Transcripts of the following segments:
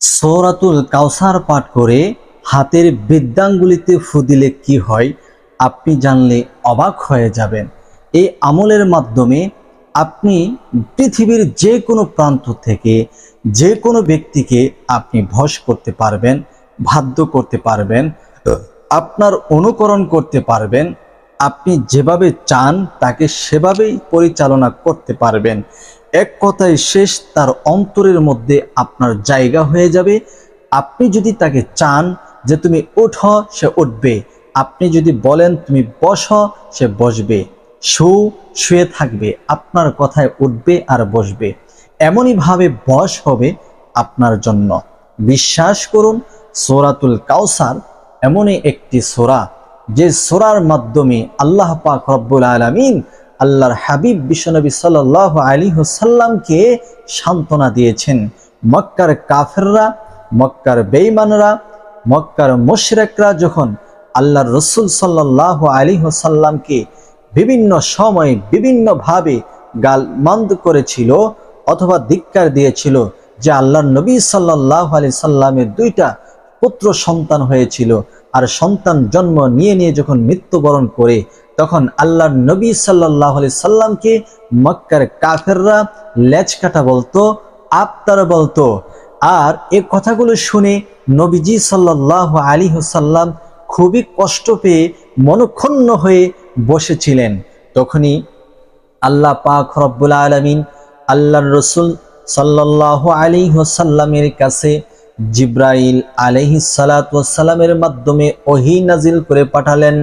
সৌরাতুল কাউসার পাঠ করে হাতের বৃদ্ধাঙ্গুলিতে ফু দিলে কি হয়? আপনি জানলে অবাক হয়ে যাবেন। এই আমলের মাধ্যমে আপনি পৃথিবীর যে কোনো প্রান্ত থেকে যে কোনো ব্যক্তিকে আপনি ভস করতে পারবেন বাধ্য করতে পারবেন, আপনার অনুকরণ করতে পারবেন, আপনি যেভাবে চান তাকে সেভাবেই পরিচালনা করতে পারবেন। এক কথায় শেষ, তার অন্তরের মধ্যে আপনার জায়গা হয়ে যাবে। আপনি যদি তাকে চান যে তুমি ওঠ, সে উঠবে। আপনি যদি বলেন তুমি বস, সে বসবে। শু, শুয়ে থাকবে। আপনার কথায় উঠবে আর বসবে। এমনইভাবে বস হবে আপনার জন্য। বিশ্বাস করুন, সোরাতুল কাউসার এমনই একটি সোরা, যে সোরার মাধ্যমে আল্লাহ পাক রব্বুল আলমিন আল্লাহর হাবিব বিশ্বনবী সাল আলী হুসাল্লামকে সান্ত্বনা দিয়েছেন। মক্কার কাফেররা, মক্কার বেইমানরা মক্কার মুশরেকরা যখন আল্লাহর রসুল সাল্লাহ আলী হুসাল্লামকে বিভিন্ন সময়ে বিভিন্নভাবে গালমন্দ করেছিল অথবা ধিক্কার দিয়েছিল যে আল্লাহর নবী সাল্লাহ আলি সাল্লামের দুইটা পুত্র সন্তান হয়েছিল। আর সন্তান জন্ম নিয়ে নিয়ে যখন মৃত্যুবরণ করে তখন আল্লাহর নবী সাল্লাহ আলি সাল্লামকে মক্কার কাফেররা লেজ কাটা বলতো আপ্তার বলতো। আর এ কথাগুলো শুনে নবীজি সাল্লাহ আলী সাল্লাম খুবই কষ্ট পেয়ে মনক্ষুণ্ণ হয়ে বসেছিলেন। তখনই আল্লাহ পাক রব্বুল আলমিন আল্লাহ রসুল সাল্লাহ আলী সাল্লামের কাছে জিব্রাইল আলহি সালাতামের মাধ্যমে ওহি নাজিল করে পাঠালেন।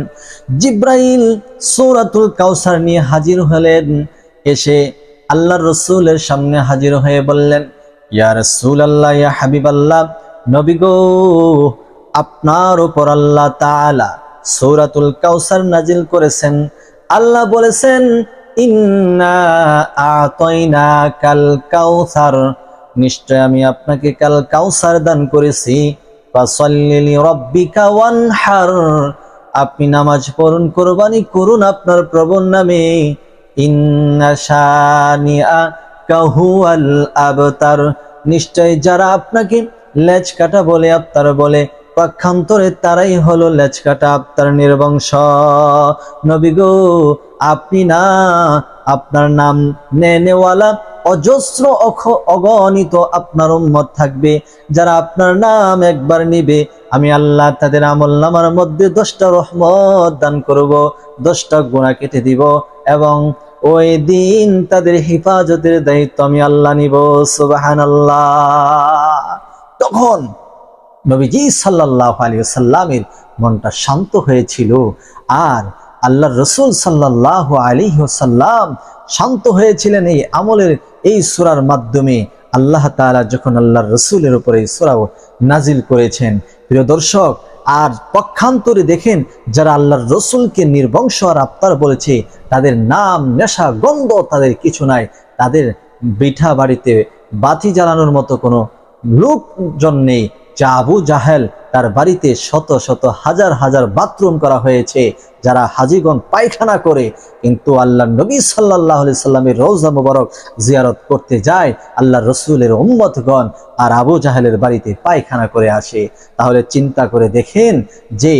জিব্রাইল সৌরাতুল কাউসার নিয়ে হাজির হলেন। এসে আল্লাহ রসুলের সামনে হাজির হয়ে বললেন, ইয়া রসুল আল্লাহ ইয়া হাবিব আল্লাহ নবী গো, আপনার উপর আল্লাহ তাআলা সৌরাতুল কাউসার নাজিল করেছেন। আল্লাহ বলেছেন, ইন্না আতয়না কাল কাউসার নিশ্চয় আমি আপনাকে কাল কাউসার দান করেছি। আপনি নামাজ পড়ুন, কোরবানি করুন আপনার প্রবণ নামে। আবতার। নিশ্চয় যারা আপনাকে লেজ কাটা বলে, আবতার বলে, পক্ষান্তরে তারাই হলো লেজ কাটা আবতার নির্বংশ। নবী গো, আপনি না, আপনার নাম নেনেওয়ালা অজস্র অগণিত আপনার উম্মত থাকবে, যারা আপনার নাম একবার নিবে। আমি আল্লাহ তাদের আমল নামার মধ্যে দশটা রহমত দান করব, দশটা গুণা কেটে দিব এবং ওই দিন তাদের হেফাজতের দায়িত্ব আমি আল্লাহ নিব সুবাহান আল্লাহ তখন নবীজি সাল্লাহ আলী সাল্লামের মনটা শান্ত হয়েছিল, আর আল্লাহ রসুল সাল্লাহ আলী সাল্লাম শান্ত হয়েছিলেন এই আমলের এই সুরার মাধ্যমে। আল্লাহ তালা যখন আল্লাহ রসুলের উপরে এই সুরাও নাজিল করেছেন, প্রিয় দর্শক, আর পক্ষান্তরে দেখেন যারা আল্লাহর রসুলকে নির্বংশ আর আপ্তার বলেছে, তাদের নাম, নেশা, গন্ধ তাদের কিছু নাই। তাদের বিঠা বাড়িতে বাতি জ্বালানোর মতো কোনো লোকজন নেই। যা আবু জাহেল তার বাড়িতে শত শত হাজার হাজার বাথরুম করা হয়েছে, যারা হাজিগণ পায়খানা করে। কিন্তু আল্লাহ নবী সাল্লাহ সাল্লামের রৌজা মুবারক জিয়ারত করতে যায় আল্লাহ রসুলের উম্মতগণ আর আবু জাহেলের বাড়িতে পায়খানা করে আসে। তাহলে চিন্তা করে দেখেন যে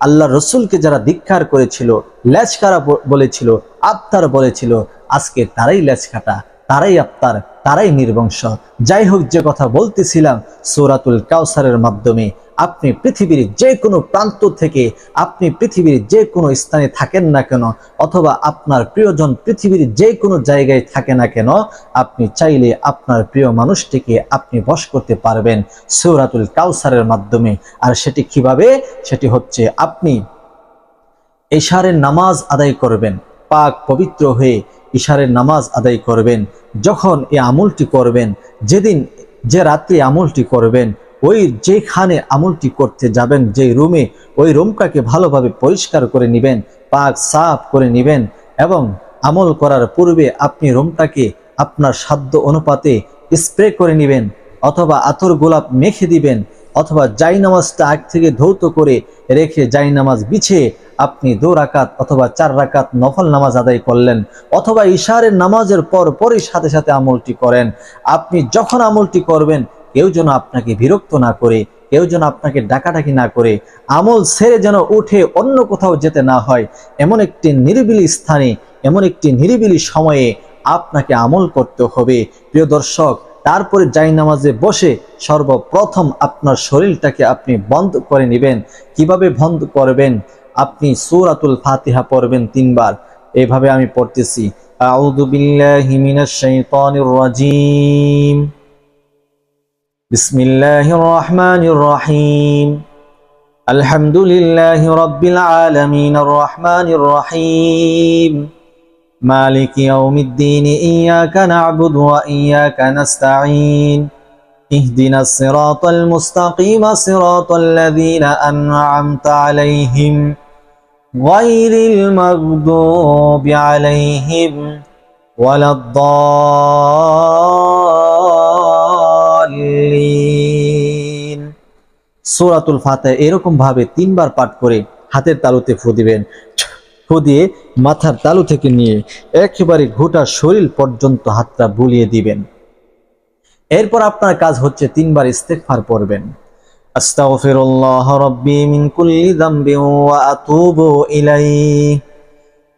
আল্লাহ রসুলকে যারা ধিক্ষার করেছিল লেচকারা বলেছিল আত্মার বলেছিল, আজকে তারাই লেচ কাটা তারাই আত্মার তারাই নির্বংশ। যাই হোক, যে কথা বলতেছিলাম সৌরাতুল কাউসারের মাধ্যমে, আপনি পৃথিবীর যে কোনো প্রান্ত থেকে, আপনি পৃথিবীর যে কোনো স্থানে থাকেন না কেন, অথবা আপনার প্রিয়জন পৃথিবীর যে কোনো জায়গায় থাকে না কেন, আপনি চাইলে আপনার প্রিয় মানুষটিকে আপনি বশ করতে পারবেন সৌরাতুল কাউসারের মাধ্যমে। আর সেটি কীভাবে? সেটি হচ্ছে আপনি এশারের নামাজ আদায় করবেন, পাক পবিত্র হয়ে ইশারের নামাজ আদায় করবেন। যখন এই আমলটি করবেন, যেদিন, যে রাত্রি আমলটি করবেন, ওই যেখানে আমলটি করতে যাবেন যে রুমে, ওই রুমটাকে ভালোভাবে পরিষ্কার করে নেবেন, পাক সাফ করে নেবেন এবং আমল করার পূর্বে আপনি রুমটাকে আপনার সাধ্য অনুপাতে স্প্রে করে নেবেন অথবা আতর গোলাপ মেখে দিবেন অথবা জাই নামাজটা আগ থেকে ধৌত করে রেখে জাই নামাজ বিছিয়ে আপনি দু রাকাত অথবা চার রাকাত নফল নামাজ আদায় করলেন অথবা ইশারের নামাজের পর পরই সাথে সাথে আমলটি করেন। আপনি যখন আমলটি করবেন, কেউ যেন আপনাকে বিরক্ত না করে, কেউ যেন আপনাকে ডাকাডাকি না করে, আমল ছেড়ে যেন উঠে অন্য কোথাও যেতে না হয়, এমন একটি নিরিবিলি স্থানে, এমন একটি নিরিবিলি সময়ে আপনাকে আমল করতে হবে। প্রিয় দর্শক, তারপরে যাই নামাজে বসে সর্বপ্রথম আপনার শরীরটাকে আপনি বন্ধ করে নেবেন। কীভাবে বন্ধ করবেন? আপনি সূরাতুল ফাতিহা পড়বেন তিনবার এভাবে আমি পড়তেছি আউযু বিল্লাহি মিনাশ শাইতানির রাজীম বিসমিল্লাহির রহমানির রহিম আলহামদুলিল্লাহি রাব্বিল আলামিন আর রহমানির রহিম مالك يوم الدين إياك نعبد وإياك نستعين اهدنا الصراط المستقيم صراط الذين أنعمت عليهم غير المغضوب عليهم ولا الضالين সূরাতুল ফাতিহা এরকম ভাবে তিনবার পাঠ করে হাতের তালুতে ফু দিবেন ফু দিয়ে মাথার তালু থেকে নিয়ে একেবারে গোটা শরীর পর্যন্ত হাতটা বুলিয়ে দিবেন এরপর আপনার কাজ হচ্ছে তিনবার ইস্তেগফার পড়বেন আস্তাগফিরুল্লাহ রাব্বি মিন কুল্লি যামবিন ওয়া আতুবু ইলাইহি।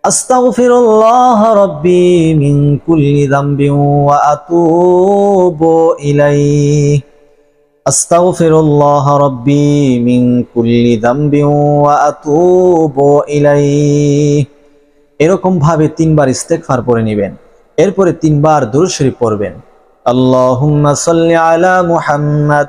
আস্তাগফিরুল্লাহ রাব্বি মিন কুল্লি যামবিন ওয়া আতুবু ইলাইহি। আস্তাগফিরুল্লাহ রাব্বি মিন কুল্লি যামবিন ওয়া আতুবু ইলাইহি। এরকম ভাবে তিনবার ইস্তেগফার পড়ে নেবেন। এরপরে তিনবার দুরূদ শরীফ পড়বেন। আল্লাহুম্মা সাল্লি আলা মুহাম্মাদ।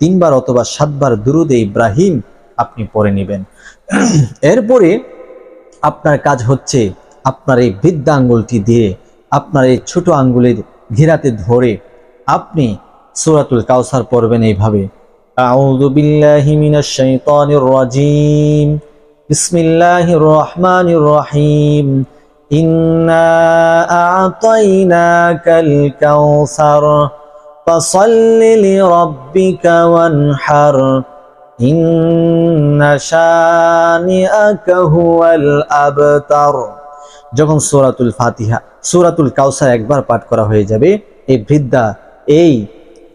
তিনবার অথবা সাতবার দুরুদে ইব্রাহিম আপনি পড়ে নেবেন। এরপরে আপনার কাজ হচ্ছে আপনার এই বৃদ্ধা আঙ্গুলটি দিয়ে আপনার এই ছোট আঙ্গুলের ঘিরাতে ধরে আপনি সুরাতুল কাউসার পড়বেন এইভাবে। আউযু বিল্লাহি মিনাশ রহিম। ইন্না فصل لربك وانحر إن شانئك هو الأبتر যখন সূরাতুল ফাতিহা সূরাতুল কাউসার একবার পাঠ করা হয়ে যাবে এই বৃদ্ধা এই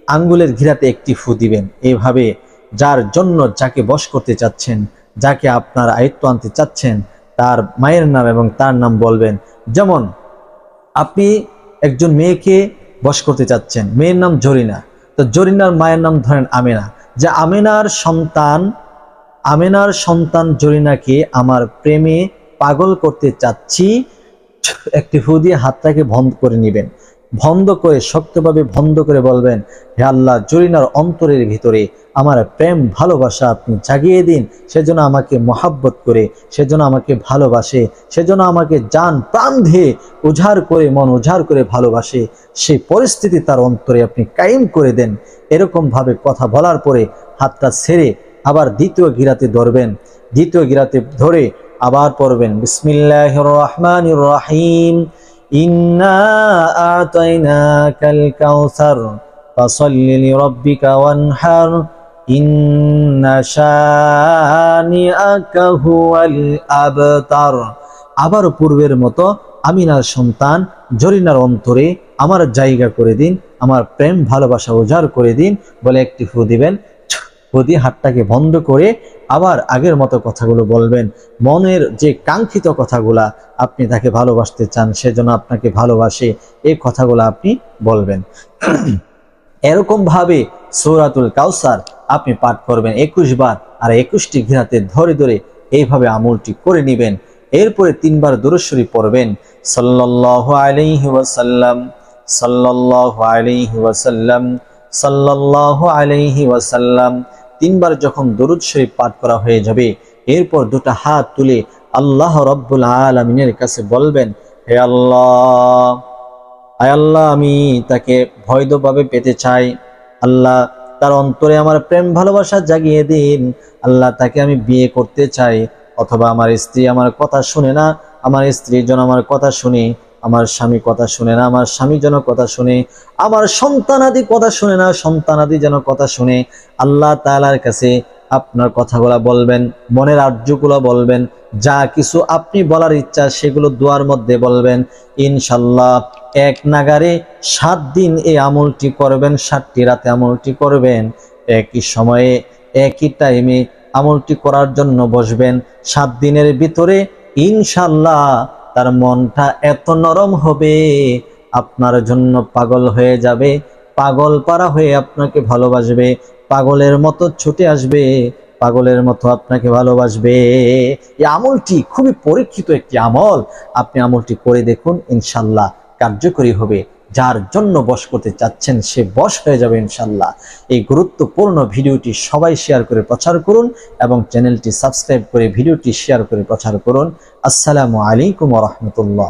আঙ্গুলের ঘিরাতে একটি ফু দিবেন এইভাবে যার জন্য যাকে বশ করতে চাচ্ছেন যাকে আপনার আয়ত্ত আনতে চাচ্ছেন তার মায়ের নাম এবং তার নাম বলবেন যেমন আপনি একজন মেয়েকে বশ করতে চাচ্ছেন। মেয়ের নাম জরিনা। তো জরিনার মায়ের নাম ধরেন আমেনা। যে আমেনার সন্তান আমেনার সন্তান জরিনাকে আমার প্রেমে পাগল করতে চাচ্ছি, একটি দিয়ে হাতটাকে বন্ধ করে নেবেন। বন্ধ করে, শক্তভাবে বন্ধ করে বলবেন, হে আল্লাহ, জরিনার অন্তরের ভিতরে আমার প্রেম, ভালোবাসা আপনি জাগিয়ে দিন। সেজন্য আমাকে মহাব্বত করে, সেজন্য আমাকে ভালোবাসে, সেজন্য আমাকে যান প্রাণ দিয়ে উজাড় করে মন উজাড় করে ভালোবাসে। সেই পরিস্থিতি তার অন্তরে আপনি কায়েম করে দেন। এরকম ভাবে কথা বলার পরে হাতটা ছেড়ে আবার দ্বিতীয় গিরাতে ধরবেন। দ্বিতীয় গিরাতে ধরে আবার পড়বেন বিসমিল্লাহ রহমান রহিম। ইন্না আতাইনাকাল কাউসার, ফসল্লি লিরাব্বিকা ওয়ানহার, ইন্না শানিআকা হুয়াল আবতার। আবার পূর্বের মতো আমিনার সন্তান জরিনার অন্তরে আমার জায়গা করে দিন, আমার প্রেম ভালোবাসা উজাড় করে দিন বলে একটি ফু দিবেন ফু হাতটাকে বন্ধ করে আবার আগের মতো কথাগুলো বলবেন। মনের যে কাঙ্ক্ষিত কথাগুলা আপনি তাকে ভালোবাসতে চান সেজন্য আপনাকে ভালোবাসে এই কথাগুলো আপনি বলবেন। এরকম ভাবে সৌরাতুল কাউসার আপনি পাঠ করবেন একুশ বার, আর একুশটি ঘিরাতে ধরে ধরে এইভাবে আমলটি করে নেবেন। এরপরে তিনবার দূরস্বরী পড়বেন। সাল্লাহ আলাইহি ওয়াসাল্লাম সাল্লাহ আলাইহি ওয়াসাল্লাম সাল্লাহ আলাইহি ওয়াসাল্লাম তিনবার যখন দরুদ শরীফ পাঠ করা হয়ে যাবে, এরপর দুটা হাত তুলে আল্লাহ রব্বুল আলমিনের কাছে বলবেন, হে আল্লাহ আয় আল্লাহ, আমি তাকে ভয়দভাবে পেতে চাই। আল্লাহ, তার অন্তরে আমার প্রেম ভালোবাসা জাগিয়ে দিন। আল্লাহ, তাকে আমি বিয়ে করতে চাই। অথবা আমার স্ত্রী আমার কথা শুনে না, আমার স্ত্রী যেন আমার কথা শুনে। আমার স্বামী কথা শুনে না, আমার স্বামী যেন কথা শুনে, আমার সন্তানাদি কথা শুনে না সন্তানাদি যেন কথা শুনে, আল্লাহ তাআলার কাছে আপনার কথাগুলো বলবেন, মনের আর্যগুলো বলবেন, যা কিছু আপনি বলার ইচ্ছা সেগুলো দুয়ার মধ্যে বলবেন, ইনশাল্লাহ এক নাগারে সাত দিন এই আমলটি করবেন, সাতটি রাতে আমলটি করবেন, একই সময়ে, একই টাইমে আমলটি করার জন্য বসবেন, সাত দিনের ভিতরে ইনশাল্লাহ তার মনটা এত নরম হবে, আপনার জন্য পাগল হয়ে যাবে। পাগল পারা হয়ে আপনাকে ভালোবাসবে। পাগলের মতো ছুটে আসবে, পাগলের মতো আপনাকে ভালোবাসবে। এই আমলটি খুবই পরীক্ষিত একটি আমল। আপনি আমলটি করে দেখুন, ইনশাল্লাহ কার্যকরী হবে। যার জন্য বশ করতে চাচ্ছেন, সে বশ হয়ে যাবে ইনশাল্লাহ এই গুরুত্বপূর্ণ ভিডিওটি সবাই শেয়ার করে প্রচার করুন এবং চ্যানেলটি সাবস্ক্রাইব করে ভিডিওটি শেয়ার করে প্রচার করুন। আসসালামু আলাইকুম রহমতুল্লাহ।